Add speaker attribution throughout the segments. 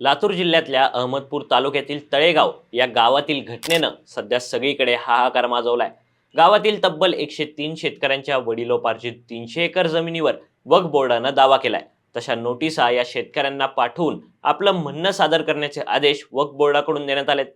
Speaker 1: लातूर जिल्ह्यातल्या अहमदपूर तालुक्यातील तळेगाव या गावातील घटनेनं सध्या सगळीकडे हाहाकार माजवलाय. गावातील तब्बल एकशे तीन शेतकऱ्यांच्या वडिलोपार्जित तीनशे एकर जमिनीवर वक्फ बोर्डानं दावा केलाय. तशा नोटिसा या शेतकऱ्यांना पाठवून आपलं म्हणणं सादर करण्याचे आदेश वक्फ बोर्डाकडून देण्यात आलेत.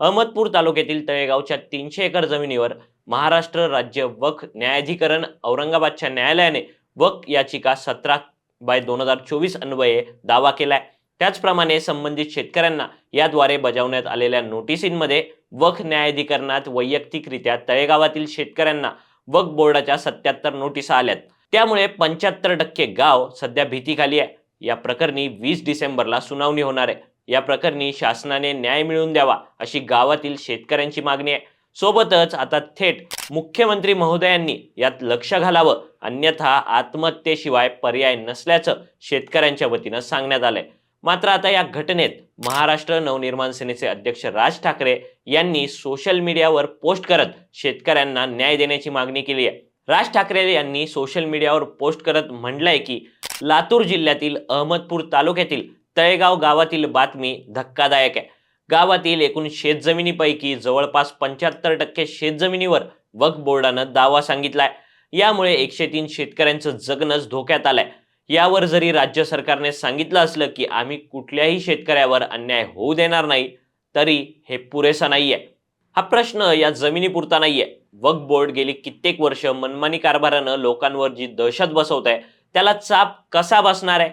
Speaker 1: अहमदपूर तालुक्यातील तळेगावच्या तीनशे एकर जमिनीवर महाराष्ट्र राज्य वक्फ न्यायाधिकरण औरंगाबादच्या न्यायालयाने वक याचिका सतरा बाय दोन हजार चोवीस अन्वये दावा केलाय. त्याचप्रमाणे संबंधित शेतकऱ्यांना याद्वारे बजावण्यात आलेल्या नोटिसींमध्ये वख न्यायाधिकरणात वैयक्तिकरित्या तळेगावातील शेतकऱ्यांना वक बोर्डाच्या सत्याहत्तर नोटिसा आल्यात. त्यामुळे पंच्याहत्तर टक्के गाव सध्या भीतीखाली आहे. या प्रकरणी वीस डिसेंबरला सुनावणी होणार आहे. या प्रकरणी शासनाने न्याय मिळवून द्यावा अशी गावातील शेतकऱ्यांची मागणी आहे. सोबतच आता थेट मुख्यमंत्री महोदयांनी यात लक्ष घालावं अन्यथा आत्महत्येशिवाय पर्याय नसल्याचं शेतकऱ्यांच्या वतीनं सांगण्यात आलंय. मात्र आता या घटनेत महाराष्ट्र नवनिर्माण सेनेचे अध्यक्ष राज ठाकरे यांनी सोशल मीडियावर पोस्ट करत शेतकऱ्यांना न्याय देण्याची मागणी केली आहे. राज ठाकरे यांनी सोशल मीडियावर पोस्ट करत म्हटलंय की लातूर जिल्ह्यातील अहमदपूर तालुक्यातील तळेगाव गावातील बातमी धक्कादायक आहे. गावातील एकूण शेतजमिनीपैकी जवळपास पंच्याहत्तर टक्के शेतजमिनीवर वक्फ बोर्डानं दावा सांगितलाय. यामुळे एकशे तीन शेतकऱ्यांचं जगणंच धोक्यात आलंय. यावर जरी राज्य सरकारने सांगितलं असलं की आम्ही कुठल्याही शेतकऱ्यावर अन्याय होऊ देणार नाही तरी हे पुरेसं नाहीये. हा प्रश्न या जमिनीपुरता नाहीये. वक्फ बोर्ड गेली कित्येक वर्ष मनमानी कारभारानं लोकांवर जी दहशत बसवत आहे त्याला चाप कसा बसणार आहे?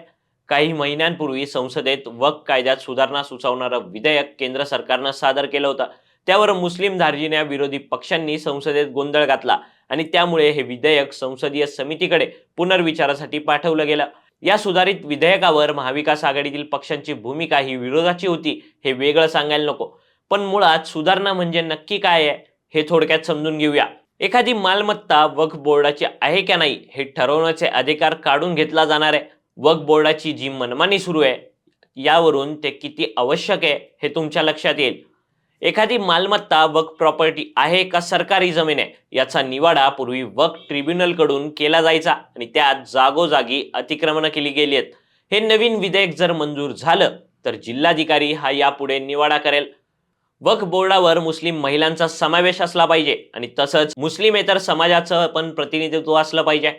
Speaker 1: काही महिन्यांपूर्वी संसदेत वक्फ कायद्यात सुधारणा सुचवणारं विधेयक केंद्र सरकारनं सादर केलं होतं. त्यावर मुस्लिम धार्जिन्या विरोधी पक्षांनी संसदेत गोंधळ घातला. आणि त्यामुळे हे विधेयक संसदीय समितीकडे पुनर्विचारासाठी पाठवलं गेलं. या सुधारित विधेयकावर महाविकास आघाडीतील पक्षांची भूमिका ही विरोधाची होती हे वेगळं सांगायला नको. पण मुळात सुधारणा म्हणजे नक्की काय आहे हे थोडक्यात समजून घेऊया. एखादी मालमत्ता वक्फ बोर्डाची आहे का नाही हे ठरवण्याचे अधिकार काढून घेतला जाणार आहे. वक्फ बोर्डाची जी मनमानी सुरू आहे यावरून ते किती आवश्यक आहे हे तुमच्या लक्षात येईल. एखादी मालमत्ता वक प्रॉपर्टी आहे का सरकारी जमीन आहे याचा निवाडा पूर्वी वक ट्रिब्युनलकडून केला जायचा आणि त्यात जागोजागी अतिक्रमणं केली गेली आहेत. हे नवीन विधेयक जर मंजूर झालं तर जिल्हाधिकारी हा यापुढे निवाडा करेल. वक बोर्डावर मुस्लिम महिलांचा समावेश असला पाहिजे आणि तसंच मुस्लिमेतर समाजाचं पण प्रतिनिधित्व असलं पाहिजे.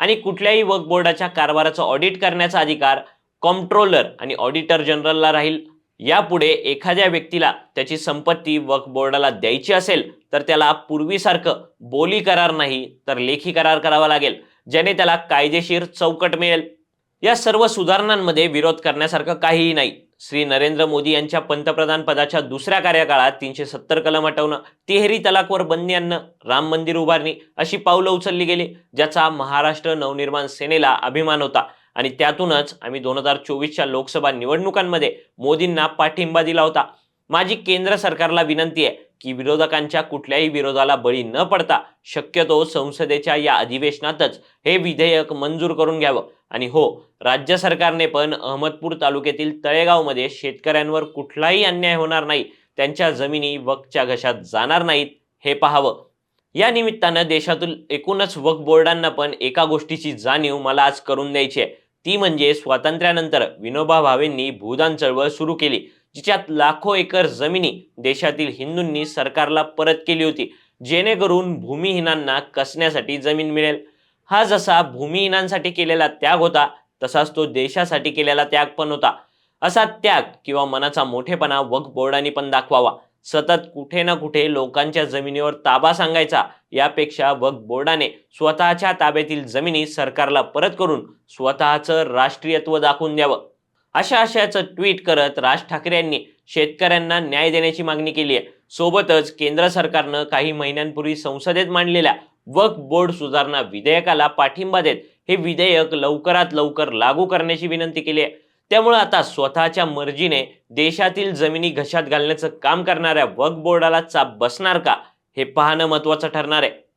Speaker 1: आणि कुठल्याही वक बोर्डाच्या कारभाराचं ऑडिट करण्याचा अधिकार कॉम्प्ट्रोलर आणि ऑडिटर जनरलला राहील. यापुढे एखाद्या व्यक्तीला त्याची संपत्ती वक्फ बोर्डाला द्यायची असेल तर त्याला पूर्वीसारखं बोली करार नाही तर लेखी करार करावा लागेल ज्याने त्याला कायदेशीर चौकट मिळेल. या सर्व सुधारणांमध्ये विरोध करण्यासारखं काहीही नाही. श्री नरेंद्र मोदी यांच्या पंतप्रधान पदाच्या दुसऱ्या कार्यकाळात तीनशे सत्तर कलम हटवणं तिहेरी तलाकवर बंदी आणणं राम मंदिर उभारणी अशी पावलं उचलली गेली ज्याचा महाराष्ट्र नवनिर्माण सेनेला अभिमान होता. आणि त्यातूनच आम्ही दोन हजार चोवीसच्या लोकसभा निवडणुकांमध्ये मोदींना पाठिंबा दिला होता. माझी केंद्र सरकारला विनंती आहे की विरोधकांच्या कुठल्याही विरोधाला बळी न पडता शक्यतो संसदेच्या या अधिवेशनातच हे विधेयक मंजूर करून घ्यावं. आणि हो राज्य सरकारने पण अहमदपूर तालुक्यातील तळेगावमध्ये शेतकऱ्यांवर कुठलाही अन्याय होणार नाही त्यांच्या जमिनी वकच्या घशात जाणार नाहीत हे पाहावं. या निमित्तानं देशातील एकूणच वक बोर्डांना पण एका गोष्टीची जाणीव मला आज करून द्यायची आहे. ती म्हणजे स्वातंत्र्यानंतर विनोबा भावेंनी भूदान चळवळ सुरू केली जिच्यात लाखो एकर जमिनी देशातील हिंदूंनी सरकारला परत केली होती जेणेकरून भूमिहीनांना कसण्यासाठी जमीन मिळेल. हा जसा भूमिहीनांसाठी केलेला त्याग होता तसाच तो देशासाठी केलेला त्याग पण होता. असा त्याग किंवा मनाचा मोठेपणा वक्फ बोर्डाने पण दाखवावा. सतत कुठे ना कुठे लोकांच्या जमिनीवर ताबा सांगायचा यापेक्षा वक्फ बोर्डाने स्वतःच्या ताब्यातील जमिनी सरकारला परत करून स्वतःचं राष्ट्रीयत्व दाखवून द्यावं. अशा आशयाचं ट्विट करत राज ठाकरे यांनी शेतकऱ्यांना न्याय देण्याची मागणी केली आहे. सोबतच केंद्र सरकारनं काही महिन्यांपूर्वी संसदेत मांडलेल्या वक्फ बोर्ड सुधारणा विधेयकाला पाठिंबा देत हे विधेयक लवकरात लवकर लागू करण्याची विनंती केली आहे. त्यामुळे आता स्वतःच्या मर्जीने देशातील जमिनी घशात घालण्याचं काम करणाऱ्या वक्फ बोर्डाला चाप बसणार का? हे पाहणं महत्वाचं ठरणार आहे.